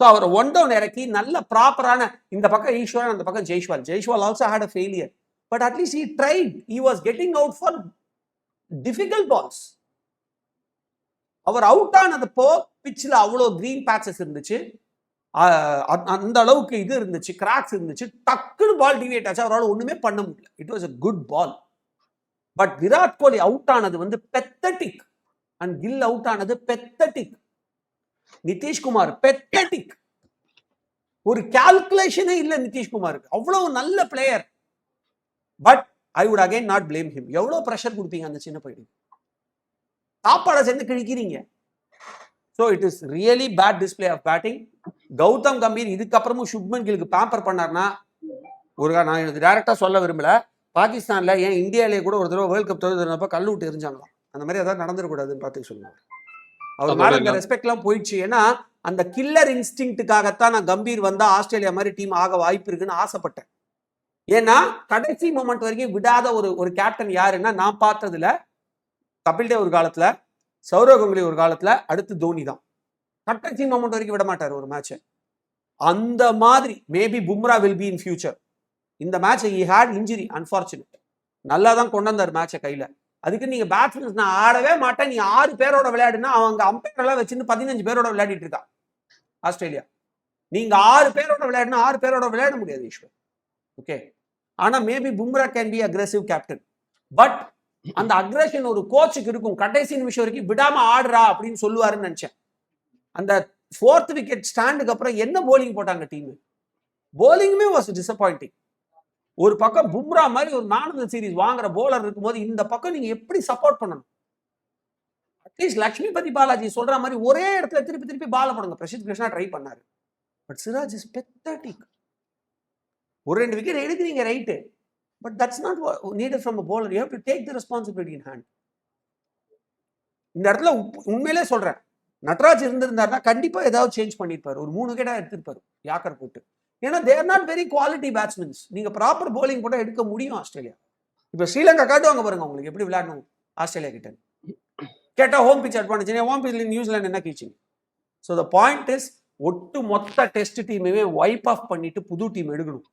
ஸோ அவரை ஒன் டவுன் இறக்கி நல்ல ப்ராப்பரான இந்த பக்கம் ஈஸ்வரன் அந்த பக்கம் Jaiswal. Jaiswal also had a failure but at least he tried he was getting out for difficult balls our out ஆனதப்போ பிச்சில் அவ்வளோ க்ரீன் பேட்சஸ் இருந்துச்சு. அந்த- அந்த அளவுக்கு இது இருந்துச்சு கிராக்ஸ் இருந்துச்சு டக்குன்னு பால் டிவியேட் ஆச்சு. அவரால் ஒன்றுமே பண்ண முடியல. It was a good ball but Virat Kohli out ஆனது வந்து பெத்தட்டிக் அண்ட் கில் அவுட் ஆனது பெத்தட்டிக் நிதிஷ்குமார் பெத்தட்டிக் ஒரு கால்குலேஷனே இல்லை நிதிஷ்குமாருக்கு. அவ்வளவு நல்ல player but I would again not blame him எவ்வளோ ப்ரெஷர் கொடுப்பீங்க அந்த சின்ன பையனுக்கு? சாப்பாடை சேர்ந்து கிழிக்கிறீங்க. So it is really bad display of batting Gautam Gambhir இதுக்கப்புறமும் சுப்மன் கிலுக்கு பேம்பர் பண்ணார்னா ஒரு நான் இது டேரக்டா சொல்ல விரும்பல. பாகிஸ்தான்ல ஏன் இந்தியாவிலேயே கூட ஒரு தடவை வேர்ல்ட் கப் தோதுனப்ப கல்லு விட்டு எரிஞ்சாங்களாம். அந்த மாதிரி ஏதாவது நடந்துடக்கூடாதுன்னு பார்த்து சொல்லுவாங்க அவர் மேல அதோட ரெஸ்பெக்ட்லாம் போயிடுச்சு. ஏன்னா அந்த கில்லர் இன்ஸ்டிங்க்டுக்காகத்தான் நான் கம்பீர் வந்தா ஆஸ்திரேலியா மாதிரி டீம் ஆக வாய்ப்பு இருக்குன்னு ஆசைப்பட்டேன். ஏன்னா கடைசி மொமெண்ட் வரைக்கும் விடாத ஒரு ஒரு கேப்டன் யாருன்னா நான் பார்த்ததுல கபில் தேவ் ஒரு காலத்துல சௌரவ் கங்குலி ஒரு காலத்தில் அடுத்து தோனி தான். கடைசி அமௌண்ட் வரைக்கும் விட மாட்டார் ஒரு மேட்சை அந்த மாதிரி maybe Bumrah will be in future இந்த match he had injury unfortunate நல்லா தான் கொண்டு வந்தார் மேட்சை கையில. அதுக்கு நீங்க பேட்ஸ்மேன்ஸ் நான் ஆடவே மாட்டேன். நீ ஆறு பேரோட விளையாடுனா அவங்க அம்பையர் எல்லாம் வச்சுன்னு பதினஞ்சு பேரோட விளையாடிட்டு இருக்கா? ஆஸ்திரேலியா. நீங்க ஆறு பேரோட விளையாடுனா ஆறு பேரோட விளையாட முடியாது ஈஸ்வர். ஓகே ஆனா maybe Bumrah can be aggressive captain but அந்த அக்ரஷன் ஒரு கோச்சுக்கு இருக்கும். கடைசி நிமிஷம் வரைக்கும் விடாம ஆடுறா அப்படின்னு சொல்லுவாருன்னு நினைச்சேன். அந்த ஃபோர்த் விக்கெட் ஸ்டாண்டுக்கு அப்புறம் என்ன போலிங் போட்டாங்க டீம் போலிங்குமே வாஸ் டிசப்பாயிண்டிங் ஒரு பக்கம் பும்ரா மாதிரி ஒரு மேன் ஆஃப் த சீரிஸ் வாங்குற போலர் இருக்கும்போது இந்த பக்கம் நீங்க எப்படி சப்போர்ட் பண்ணணும்? அட்லீஸ்ட் லக்ஷ்மிபதி பாலாஜி சொல்ற மாதிரி ஒரே இடத்துல திருப்பி திருப்பி பால போடுங்க. பிரசித் கிருஷ்ணா ட்ரை பண்ணாரு. பட் சிராஜ் இஸ் பெத்தட்டிக் ஒரு ரெண்டு விக்கெட் எடுக்கிறீங்க right but that's not needed from a bowler. You have to take the responsibility in hand. இந்த இடத்துல உண்மையிலே சொல்றேன். நட்ராஜ் இருந்திருந்தாருன்னா கண்டிப்பா ஏதாவது சேஞ்ச் பண்ணிருப்பாரு ஒரு மூணு விக்கெட்டா எடுத்திருப்பாரு யாக்கர் போட்டு. ஏன்னா there not very quality batsmens நீங்க ப்ராப்பர் போலிங் போட்டால் எடுக்க முடியும் ஆஸ்திரேலியா. இப்போ ஸ்ரீலங்கா காட்டுவாங்க பாருங்க உங்களுக்கு எப்படி விளையாடணும் ஆஸ்திரேலியா கிட்ட. கேட்டால் ஹோம் பிச் அட்வான்டேஜ் ஹோம் பிச்சில் நியூசிலாந்து என்ன கீச்சிங் ஸோ த பாயிண்ட் இஸ் ஒட்டு மொத்த டெஸ்ட் டீமையுமே வைப் ஆஃப் பண்ணிட்டு புது டீம் எடுக்கணும்.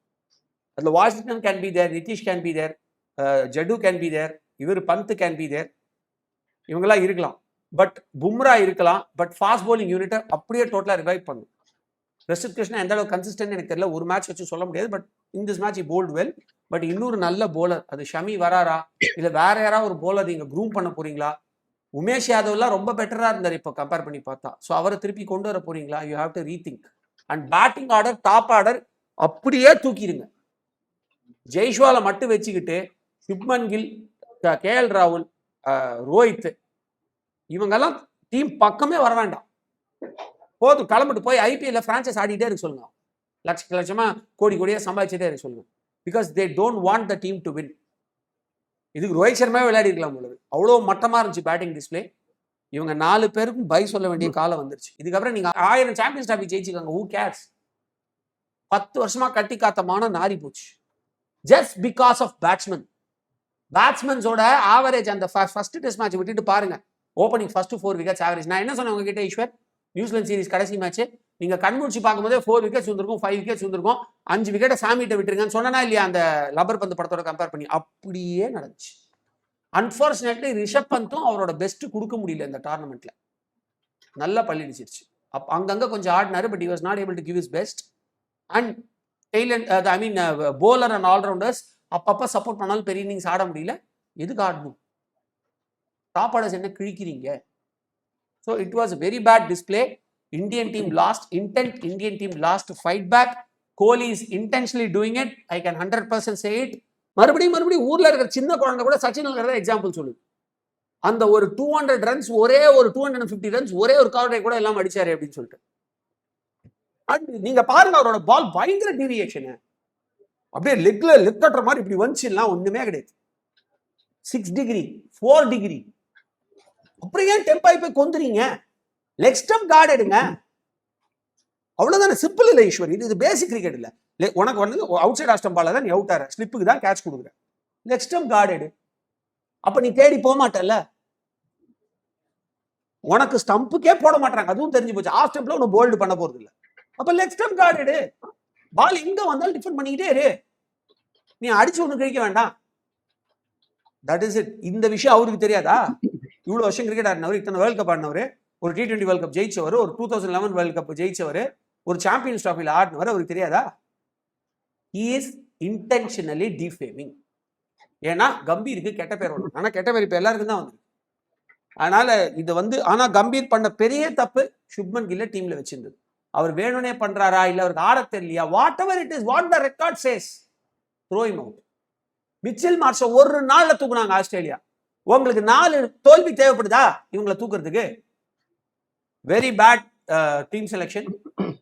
அதில் Washington can be there Nitish can be there Jaddu can be there இவர் பந்த் கேன் பி தேர் இவங்கெல்லாம் இருக்கலாம். பட் பும்ரா இருக்கலாம். பட் ஃபாஸ்ட் போலிங் யூனிட்டை அப்படியே டோட்டலாக ரிவைவ் பண்ணும். ரஷித் கிருஷ்ணா எந்த அளவுக்கு கன்சிஸ்டன்ட் எனக்கு தெரியல. ஒரு மேட்ச் வச்சு சொல்ல முடியாது. But in this match bowled well but இன்னொரு நல்ல போலர் அது ஷமி வராரா? இல்லை வேற யாராவது ஒரு போலர் நீங்க க்ரூம் பண்ண போறீங்களா? உமேஷ் யாதவ்லாம் ரொம்ப பெட்டரா இருந்தார் இப்போ கம்பேர் பண்ணி பார்த்தா. ஸோ அவரை திருப்பி கொண்டு வர போறீங்களா? You have to rethink and batting order top order அப்படியே தூக்கிடுங்க. ஜெய்ஷ்வாலை மட்டும் வச்சுக்கிட்டு சுப்மன் கில் கே எல் ராகுல் ரோஹித் இவங்கெல்லாம் டீம் பக்கமே வர வேண்டாம். போதும் கிளம்பிட்டு போய் ஐபிஎல்ல ஃப்ரான்ச்சைஸ் ஆடிட்டே இருக்க சொல்லுங்க. லட்ச லட்சமா கோடி கோடியா சம்பாதிச்சுட்டே இருக்க சொல்லுங்க. Because they don't want the team to win இதுக்கு ரோஹித் சர்மா விளையாடி இருக்கலாம் உள்ளது அவ்வளோ மட்டமா இருந்துச்சு பேட்டிங் டிஸ்ப்ளே இவங்க நாலு பேருக்கும் பை சொல்ல வேண்டிய காலம் வந்துருச்சு. இதுக்கப்புறம் நீங்க ஆயிரம் சாம்பியன்ஸ் டிராஃபி ஜெயிச்சுக்காங்க ஹூ கேர்ஸ் பத்து வருஷமா கட்டி காத்தமான நாரி போச்சு ஜஸ்ட் பிகாஸ் ஆஃப் பேட்ஸ்மேன் பேட்ஸ்மேன்ஸோட ஆவரேஜ் அந்த ஃபர்ஸ்ட் டெஸ்ட் மேட்ச் விட்டுட்டு பாருங்க. Opening first four wickets average நான் என்ன சொன்னேன் உங்ககிட்ட ஈஸ்வர் நியூசிலாந்து சீரிஸ் கடைசி மேட்ச் நீங்க கண்மூடிச்சு பார்க்கும்போதே ஃபோர் விக்கெட்ஸ் வந்திருக்கும் ஃபைவ் விக்கெட்ஸ் வந்திருக்கும். அஞ்சு விக்கெட்டை சாமிகிட்ட விட்டுருங்கன்னு சொன்னா இல்லையா அந்த லபர் பந்து படத்தோட கம்பேர் பண்ணி? அப்படியே நடந்துச்சு. அன்பார்ச்சுனேட்லி ரிஷப் பந்தும் அவரோட பெஸ்ட் கொடுக்க முடியல இந்த டோர்னமெண்ட்ல நல்லா பள்ளிடிச்சிருச்சு அப் அங்கங்க கொஞ்சம் ஆடினாரு but was not able to give is best and tailend I mean bowler and allrounders அப்பப்போ சப்போர்ட் பண்ணாலும் பெரிய இன்னிங்ஸ் ஆட முடியல. எதுக்கு ஆடணும்? டாப் ஆர்டர்ஸ் என்ன கிழிக்கிறீங்க? So it was very bad display Indian team lost intent Indian team lost fight back Kohli is intentionally doing it I can hundred percent say it மறுபடியும் மறுபடியும் ஊரில் இருக்கிற சின்ன குழந்தை கூட சச்சின் இருக்கிறத எக்ஸாம்பிள் சொல்லு. அந்த ஒரு டூ ஹண்ட்ரட் ரன்ஸ் ஒரே ஒரு டூ ஹண்ட்ரட் ஃபிஃப்டி ரன்ஸ் ஒரே ஒரு கவர் கூட எல்லாம் அடிச்சாரு அப்படின்னு சொல்லிட்டு. அண்ட் நீங்க பாருங்க அவரோட பால் பயங்கர டீவியேஷன் அப்படியே லெக்ல லெக் கட்டுற மாதிரி இப்படி வந்துச்சுலாம் ஒண்ணுமே கிடையாது. சிக்ஸ் டிகிரி ஃபோர் டிகிரி அப்புறம் ஏன் டெம்பாய் போய் கொந்துறீங்க? லெக் ஸ்டம்ப் கார்டு எடுங்க. அவ்வளவுதானே சிம்பிள் இல்லை ஈஸ்வர். இது இது பேசிக் கிரிக்கெட் இல்ல உனக்கு வந்து அவுட் சைட் ஆஸ்டம் பால தான் நீ அவுட் ஆற. ஸ்லிப்புக்கு தான் கேட்ச் கொடுக்குற. லெக் ஸ்டம்ப் கார்டு எடு. அப்ப நீ தேடி போக மாட்டல்ல. உனக்கு ஸ்டம்புக்கே போட மாட்டாங்க அதுவும் தெரிஞ்சு போச்சு. ஆஃப் ஸ்டெம்ப்ல உனக்கு போல்டு பண்ண போறது இல்ல அப்ப லெக் ஸ்டம் கார்டு எடு. பால் எங்க வந்தாலும் டிஃபெண்ட் பண்ணிக்கிட்டே இரு. நீ அடிச்சு ஒண்ணு கழிக்க வேண்டாம். தட் இஸ் இட் இந்த விஷயம் அவருக்கு தெரியாதா? இவ்வளவு வருஷம் கிரிக்கெட் ஆடினவர் இத்தனை வேர்ல்ட் கப் ஆடினவர் ஒரு டி டுவெண்ட்டி வேர்ல்ட் கப் ஜெயிச்சவர் ஒரு two thousand eleven world cup ஜெயிச்சவர் ஒரு சாம்பியன்ஸ் ட்ராஃபியில் ஆடினவர் அவருக்கு தெரியாதா? இஸ் இன்டென்ஷனலி டிஃபேமிங் ஏன்னா கம்பீருக்கு கெட்ட பேர் வரும் ஆனால் கெட்ட பேர் இப்போ எல்லாருக்கும் தான் வந்து அதனால இது வந்து ஆனால் கம்பீர் பண்ண பெரிய தப்பு சுப்மன் கில்ல டீம்ல வச்சிருந்தது. அவர் வேணும்னே பண்றாரா? இல்ல அவருக்கு ஆட தெரியலையா? Whatever it is what the record says throwing him out Mitchell Marsh ஒரு நாள்ல தூக்குனாங்க ஆஸ்திரேலியா. உங்களுக்கு நாலு தோல்வி தேவைப்படுதா? இவங்களை தூக்குறதுக்கு. வெரி பேட் டீம் செலெக்ஷன்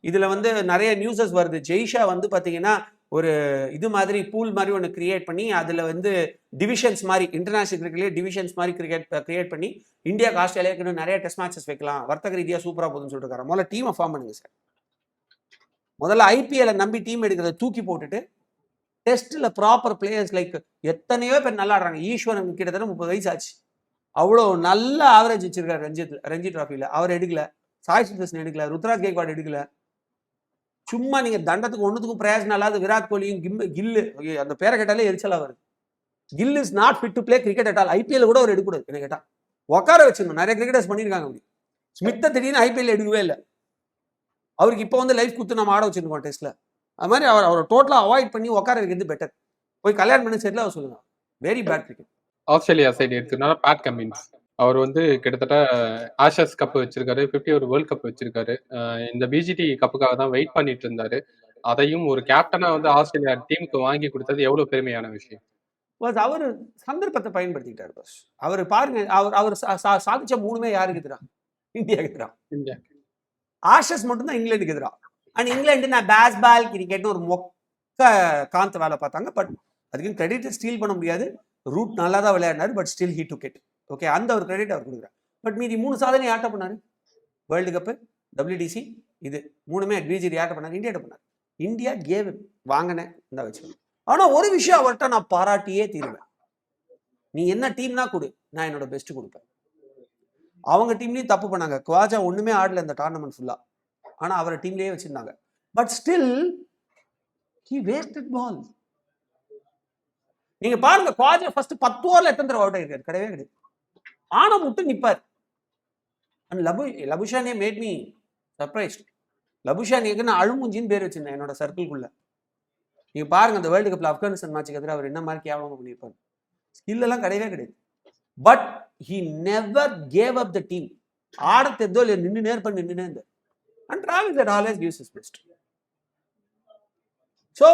இதுல வந்து நிறைய நியூஸஸ் வருது. ஜெய்ஷா வந்து பாத்தீங்கன்னா ஒரு இது மாதிரி பூல் மாதிரி ஒன்று கிரியேட் பண்ணி அதில் வந்து டிவிஷன்ஸ் மாதிரி இன்டர்நேஷனல் கிரிக்கெட்லேயே டிவிஷன்ஸ் மாதிரி கிரிக்கெட் கிரியேட் பண்ணி இந்தியாவுக்கு ஆஸ்திரேலியாவுக்கு இன்னும் நிறைய டெஸ்ட் மேட்சஸ் வைக்கலாம். வர்த்தக ரீதியாக சூப்பராக போகுதுன்னு சொல்லிட்டு இருக்காரு. முதல்ல டீமை ஃபார்ம் பண்ணுங்க சார் முதல்ல ஐபிஎல்லை நம்பி டீம் எடுக்கிறத தூக்கி போட்டுட்டு டெஸ்ட்டில் ப்ராப்பர் பிளேயர்ஸ் லைக் எத்தனையோ பேர் நல்லா ஆடுறாங்க. ஈஸ்வரன் கிட்டத்தட்ட முப்பது வயசு ஆச்சு. அவ்வளோ நல்ல ஆவரேஜ் வச்சிருக்காரு ரஞ்சித் ரஞ்சி ட்ராஃபியில் அவர் எடுக்கல. சாய் சுதர்சன் எடுக்கல. ருத்ராஜ் கேக்வாட் எடுக்கல. சும்மா நீங்க தண்டத்துக்கு ஒன்றுத்துக்கும் பிரயோஜனம் இல்லாத விராட் கோலியும் கிம் கில்லு அந்த பேரை கேட்டாலே எரிச்சலாக வருது. Gill is not fit to play cricket at all IPL கூட அவர் எடுக்கூடாது என்ன கேட்டால் உட்கார வச்சிருந்தோம் நிறைய கிரிக்கெட்டர்ஸ் பண்ணியிருக்காங்க அப்படி. ஸ்மித்தை திடீர்னு ஐபிஎல் எடுக்கவே இல்லை. அவருக்கு இப்போ வந்து லைஃப் குத்து நம்ம ஆட வச்சிருக்கோம் டெஸ்ட்ல அது மாதிரி அவர் அவரை டோட்டலாக அவாய்ட் பண்ணி உட்கார வைக்கிறது பெட்டர் போய் கல்யாணம் பண்ணி செட்டில் அவர் சொல்லுங்க. Very bad cricket Australia side எடுத்ததுனால பேட் கம்மின்ஸ் அவர் வந்து கிட்டத்தட்ட ஆஷஸ் கப் வச்சிருக்காரு 50 ஒரு வேர்ல்ட் கப் வச்சிருக்காரு. இந்த பிஜிடி கப்புக்காக தான் வெயிட் பண்ணிட்டு இருந்தாரு. அதையும் ஒரு கேப்டனா வந்து ஆஸ்திரேலியா டீமுக்கு வாங்கி கொடுத்தது எவ்வளவு பெருமையான விஷயம். பஸ் அவர் சந்தர்ப்பத்தை பயன்படுத்திக்கிட்டார் பஸ் அவர் பாருங்க அவர் அவர் சாதிச்ச மூணுமே யாருக்கு எதிரா? இந்தியாவுக்கு எதிரா? இந்தியா. ஆஷஸ் மட்டும்தான் இங்கிலாந்துக்கு எதிரா? அண்ட் இங்கிலாந்து நான் பேஸ் பால் கிரிக்கெட்னு ஒரு மொக்க காந்த வேலை பார்த்தாங்க பட் அதுக்கு கிரெடிட் ஸ்டீல் பண்ண முடியாது. ரூட் நல்லா தான் விளையாடினாரு but still he to get okay அந்த ஒரு கிரெடிட் அவர் கொடுக்குறாரு. பட் மீதி மூணு சாதனை யார்ட்ட பண்ணாரு? வேர்ல்டு கப்பு டபிள்யூடிசி இது மூணுமே பிஜிடி யார்ட்ட பண்ணாரு? இந்தியாட்ட பண்ணார். இந்தியா கேவ் வாங்கினேன் இந்த வச்சு ஆனால் ஒரு விஷயம் அவர்கிட்ட நான் பாராட்டியே தீருவேன். நீ என்ன டீம்னா கொடு நான் என்னோட பெஸ்ட் கொடுப்பேன். அவங்க டீம்லேயும் தப்பு பண்ணாங்க. குவாஜா ஒன்றுமே ஆடல இந்த டோர்னமெண்ட் ஃபுல்லாக ஆனால் அவரை டீம்லேயே வச்சுருந்தாங்க. But still he wasted ball நீங்க பாருங்க குவாஜா ஃபர்ஸ்ட் பத்து ஓவரில் எத்தனை தடவை அவுட் ஆயிருக்காரு கிடையவே கிடையாது. ஆனம் விட்டு நிற்பார் அண்ட் லபு லபுஷானே மேட் மீ சர்ப்ரைஸ்ட் லபுஷானிக்கு நான் அழுமுஞ்சின்னு பேர் வச்சிருந்தேன் என்னோட சர்க்கிள்குள்ள நீங்க பாருங்க அந்த வேர்ல்டு கப்ல ஆப்கானிஸ்தான் மேட்சுக்கு எதிராக அவர் என்ன மாதிரி கேவலமாக பண்ணியிருப்பார். ஸ்கில் எல்லாம் கிடையவே கிடையாது. But he never gave up the team ஆட எதோ இல்லை நின்று நேர் பண்ணி நின்று இருந்தார் and travel that always gives is best so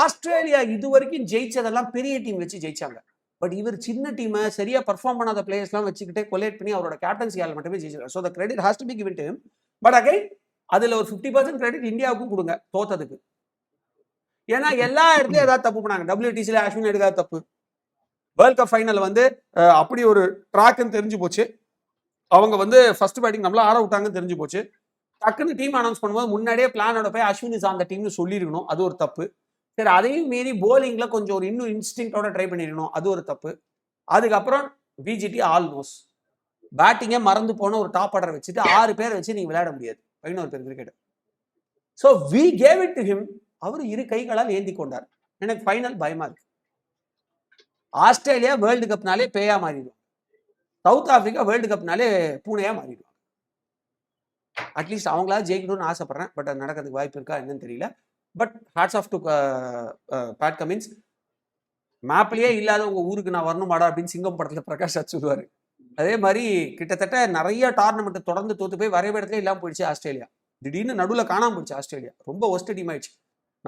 Australia இது வரைக்கும் ஜெயிச்சதெல்லாம் பெரிய டீம் வச்சு ஜெயிச்சாங்க. பட் இவர் சின்ன டீமை சரியா பர்ஃபார்ம் பண்ணாத பிளேயர்ஸ்லாம் வச்சுக்கிட்டே கொலேட் பண்ணி அவரோட கேப்டன்சியால் மட்டுமே ஜெயிச்சிருக்காரு. So the credit has to be given to but again அதில் ஒரு ஃபிஃப்டி பர்சன்ட் கிரெடிட் இந்தியாவுக்கும் கொடுங்க தோத்ததுக்கு. ஏன்னா எல்லா இடத்துலையும் ஏதாவது தப்பு பண்ணாங்க. டபிள்யூடிசியில் அஸ்வின் எடுக்காத தப்பு. வேர்ல்ட் கப் ஃபைனல் வந்து அப்படி ஒரு ட்ராக்னு தெரிஞ்சு போச்சு. அவங்க வந்து ஃபர்ஸ்ட் பேட்டிங் நம்மள ஆட விட்டாங்கன்னு தெரிஞ்சு போச்சு. டக்குன்னு டீம் அனௌன்ஸ் பண்ணும்போது முன்னாடியே பிளானோட போய் அஸ்வின் இஸ் அந்த டீம்னு சொல்லியிருக்கணும். அது ஒரு தப்பு. சரி அதையும் மீறி போலிங்கில் கொஞ்சம் ஒரு இன்னும் இன்ஸ்டிங்டோட ட்ரை பண்ணிருக்கணும். அது ஒரு தப்பு. அதுக்கப்புறம் பிஜிடி ஆல் நோஸ் பேட்டிங்கை மறந்து போன ஒரு டாப் ஆர்டர் வச்சுட்டு ஆறு பேர் வச்சு நீங்க விளையாட முடியாது. பதினோரு பேர் cricket so we gave it to him அவர் இரு கைகளால் ஏந்தி கொண்டார். எனக்கு ஃபைனல் பயமா இருக்கு. ஆஸ்திரேலியா வேர்ல்டு கப்னாலே பேயா மாறிடுவாங்க சவுத் ஆப்பிரிக்கா வேர்ல்டு கப்னாலே பூனையா மாறிடுவாங்க அட்லீஸ்ட் அவங்களா ஜெயிக்கணும்னு ஆசைப்படுறேன். பட் அது நடக்கிறதுக்கு வாய்ப்பு இருக்கா என்னன்னு தெரியல. But hats off to Pat Cummins மேப்லயே இல்லாத உங்க ஊருக்கு நான் வரணுமாடா அப்படின்னு சிங்கம் படத்துல பிரகாஷ் ராஜ் சொல்லுவார். அதே மாதிரி கிட்டத்தட்ட நிறைய டார்னமெண்ட் தொடர்ந்து தோத்து போய் வரைபடத்துல இல்லாமல் போயிடுச்சு ஆஸ்திரேலியா. திடீர்னு நடுவில் காணாமல் போயிடுச்சு ஆஸ்திரேலியா. ரொம்ப ஒஸ்ட் டீம் ஆயிடுச்சு.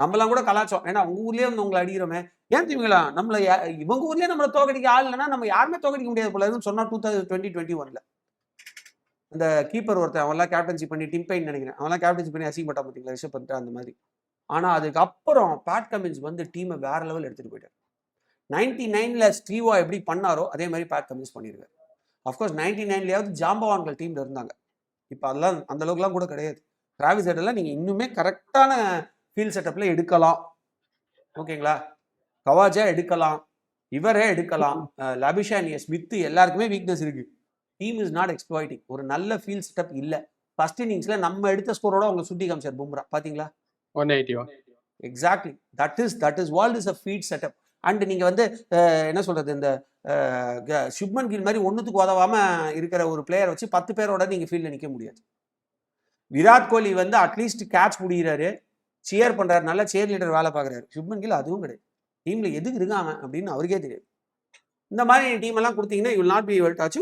நம்மளாம் கூட கலாச்சோம். ஏன்னா உங்க ஊர்லயே வந்து உங்களை அடிக்கிறோமே. ஏன் தெரியுங்களா? நம்மளை இவங்க ஊர்லயே நம்மளை தோக்கடிக்க ஆள் இல்லைன்னா நம்ம யாருமே தோக்கடிக்க முடியாது போல சொன்னா டூ தௌசண்ட் டுவெண்ட்டி டுவெண்ட்டி ஒன்ல அந்த கீப்பர் ஒருத்தன் அவன்லாம் கேப்டன்சி பண்ணி டிம்பைன் நினைக்கிறேன். அவன்லாம் கேப்டன்சி பண்ணி அசிங்கப்பட்டான் பார்த்தீங்களா ரிஷப் பண்ணிட்டு அந்த மாதிரி. ஆனால் அதுக்கப்புறம் பேட் கமின்ஸ் வந்து டீமை வேற லெவல் எடுத்துகிட்டு போயிட்டார். நைன்டி நைனில் ஸ்டீவா எப்படி பண்ணாரோ அதே மாதிரி பேட் கமின்ஸ் பண்ணியிருக்காரு அஃப்கோர்ஸ் நைன்டி நைன்லேயாவது ஜாம்பவான்கள் டீமில் இருந்தாங்க. இப்போ அதெல்லாம் அந்த அளவுக்குலாம் கூட கிடையாது. டிராவிஸ் ஹெட்டெல்லாம் நீங்கள் இன்னுமே கரெக்டான ஃபீல்ட் செட்டப்பில் எடுக்கலாம். ஓகேங்களா? கவாஜா எடுக்கலாம். இவரே எடுக்கலாம். அஹ் லபிஷா நிய ஸ்மித் எல்லாருக்குமே வீக்னஸ் இருக்கு. டீம் இஸ் நாட் எக்ஸ்ப்ளாய்டிங் ஒரு நல்ல ஃபீல்ட் செட்டப் இல்லை. ஃபர்ஸ்ட் இன்னிங்ஸில் நம்ம எடுத்த ஸ்கோரோட அவங்க சுட்டி காமிச்சார் பும்ரா பார்த்தீங்களா one எயிட்டிவா exactly that is that is world is a feat setup and நீங்க வந்து என்ன சொல்றது இந்த சுப்மன் கில் மாதிரி ஒன்றுத்துக்கு உதவாம இருக்கிற ஒரு பிளேயர் வச்சு பத்து பேரோட நீங்க ஃபீல்டில் நிற்க முடியாது. விராட் கோலி வந்து அட்லீஸ்ட் கேட்ச் முடிகிறாரு சியர் பண்ணுறாரு நல்லா சேர் லீடர் வேலை பார்க்குறாரு. சுப்மன் கில் அதுவும் கிடையாது. டீம்ல எதுக்கு இருக்காங்க அப்படின்னு அவருக்கே தெரியாது. இந்த மாதிரி டீம் எல்லாம் கொடுத்தீங்கன்னா யூ நாட் பி வெல் டாச்சு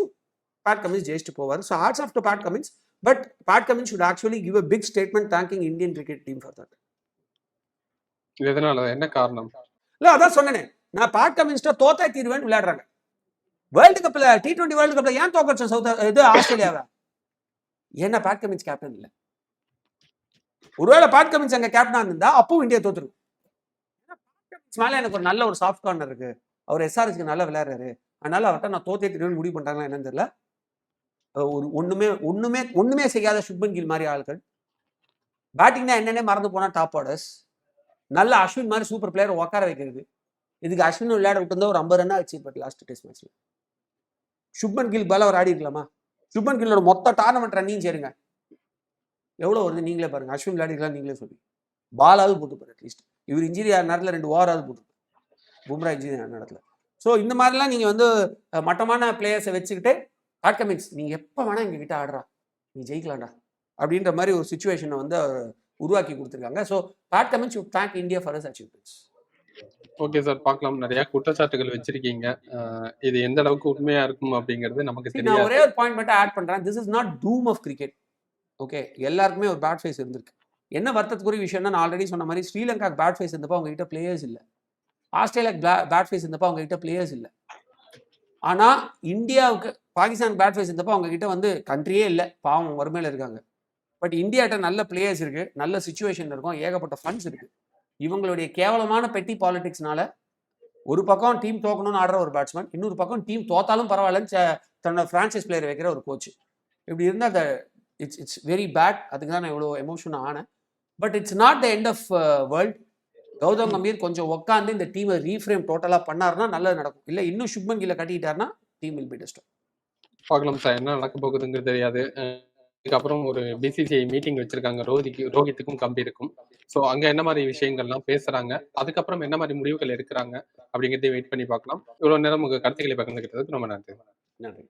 பேட் கமின்ஸ் ஜெயிச்சுட்டு போவார். So hearts off to Pat Cummins but Pat Cummins should actually give a big statement thanking Indian cricket team for that எதனால? என்ன காரணம்? இல்ல அதான் சொன்னேனே. நான் பேட் மினிஸ்டர் தோத்தா தீர்வேன்னு விளையாடுறாங்க. வேர்ல்டு கப்ல டி டுவெண்ட்டி வேர்ல்டு கப்ல ஏன் தோக்கடிச்சோம் சவுத் இது ஆஸ்திரேலியாவை? ஏன்னா பேட் கமின்ஸ் கேப்டன் இல்ல. ஒருவேளை பேட் கமின்ஸ் அங்க கேப்டனா இருந்தா அப்பவும் இந்தியா தோத்துரும். ஏன்னா மேல எனக்கு ஒரு நல்ல ஒரு சாஃப்ட் கார்னர் இருக்கு. அவர் எஸ்ஆர்எஸ்க்கு நல்லா விளையாடுறாரு. அதனால அவர்கிட்ட நான் தோத்தே தீர்வேன்னு முடிவு பண்றாங்களா என்னன்னு தெரியல. ஒரு ஒண்ணுமே ஒண்ணுமே ஒண்ணுமே செய்யாத சுப்மன் கில் மாதிரி ஆட்கள். பேட்டிங்னா என்னன்னே மறந்து போனா டாப் ஆர்டர்ஸ் நல்ல அஸ்வின் மாதிரி சூப்பர் பிளேயர் உட்கார வைக்கிறது. இதுக்கு அஸ்வின் விளையாட விட்டு ஒரு ஐம்பது ரன்னா அச்சீவ் பட் லாஸ்ட் டெஸ்ட் மேட்ச்ல சுப்மன் கில் பால அவர் ஆடி இருக்கலாமா? சுப்மன் கில்லோட மொத்த டார்னமெண்ட் ரன்னிங் சேருங்க. எவ்வளோ வருது நீங்களே பாருங்க. அஸ்வின் விளையாடிக்கலாம் நீங்களே சொல்லி. பாலாவது போட்டுப்பாரு அட்லீஸ்ட் இவர் இன்ஜுரி ஆன நேரத்தில் ரெண்டு ஓவராவது போட்டுப்பாரு பும்ரா இன்ஜுரி ஆன நேரத்தில். ஸோ இந்த மாதிரிலாம் நீங்கள் வந்து மட்டமான பிளேயர்ஸை வச்சுக்கிட்டு காட் கமின்ஸ் நீங்கள் எப்போ வேணால் எங்க கிட்ட ஆடுறா. நீ ஜெயிக்கலாம்டா. அப்படின்ற மாதிரி ஒரு சுச்சுவேஷனை வந்து உருவாக்கி கொடுத்துருக்காங்க. So Pat Cummins should thank India for us achievements okay sir பார்க்கலாம். நிறைய குற்றச்சாட்டுகள் வச்சிருக்கீங்க. இது எந்த அளவுக்கு உண்மையா இருக்கும் அப்படிங்கிறது நமக்கு தெரியாது. ஒரே ஒரு பாயிண்ட் மட்டும் ஆட் பண்றேன். This is not doom of cricket okay எல்லாருக்குமே ஒரு பேட் ஃபேஸ் இருந்திருக்கு. என்ன வருத்தத்துக்குரிய விஷயம்னா நான் ஆல்ரெடி சொன்ன மாதிரி ஸ்ரீலங்கா பேட் ஃபேஸ் இருந்தப்போ அவங்க கிட்ட பிளேயர்ஸ் இல்லை. ஆஸ்திரேலியா பேட் ஃபேஸ் இருந்தப்போ அவங்க கிட்ட பிளேயர்ஸ் இல்லை. ஆனா இந்தியாவுக்கு பாகிஸ்தான் பேட் ஃபேஸ் இருந்தப்போ அவங்க கிட்ட வந்து கண்ட்ரியே இல்லை. பாவம் வறுமையில இருக்காங்க. பட் இந்தியாட்ட நல்ல பிளேயர்ஸ் இருக்கு. நல்ல சுச்சுவேஷன் இருக்கும். ஏகப்பட்ட ஃபண்ட்ஸ் இருக்கு. இவங்களுடைய கேவலமான பெட்டி பாலிடிக்ஸ்னால ஒரு பக்கம் டீம் தோக்கணும்னு ஆடுற ஒரு பேட்ஸ்மேன் இன்னொரு பக்கம் டீம் தோத்தாலும் பரவாயில்லன்னு தன்னோட ஃப்ரான்ச்சைஸ் பிளேயர் வைக்கிற ஒரு கோச் இப்படி இருந்தால் அந்த இட்ஸ் இட்ஸ் வெரி பேட் அதுக்கு தான் நான் இவ்வளோ எமோஷன் ஆனேன். But it's not the end of world Gautam Gambhir கொஞ்சம் உட்காந்து இந்த டீமை ரீஃப்ரேம் டோட்டலாக பண்ணாருன்னா நல்லது நடக்கும். இல்லை இன்னும் சுப்மன் கீழே கட்டிக்கிட்டாருன்னா டீம் வில் பி டிஸ்டர்ப் பார்க்கலாம் சார். என்ன நடக்க போகுதுங்கிறது தெரியாது. அதுக்கப்புறம் இதுக்கப்புறம் ஒரு பிசிசிஐ மீட்டிங் வச்சிருக்காங்க. ரோஹிக்கு ரோஹித்துக்கும் கம்பீருக்கும். ஸோ அங்க என்ன மாதிரி விஷயங்கள்லாம் பேசுறாங்க? அதுக்கப்புறம் என்ன மாதிரி முடிவுகள் எடுக்கிறாங்க? அப்படிங்கிறதையும் வெயிட் பண்ணி பார்க்கலாம். இவ்வளவு நேரம் உங்க கருத்துக்களை பகிர்ந்துக்கிட்டதுக்கு ரொம்ப நன்றி. நன்றி.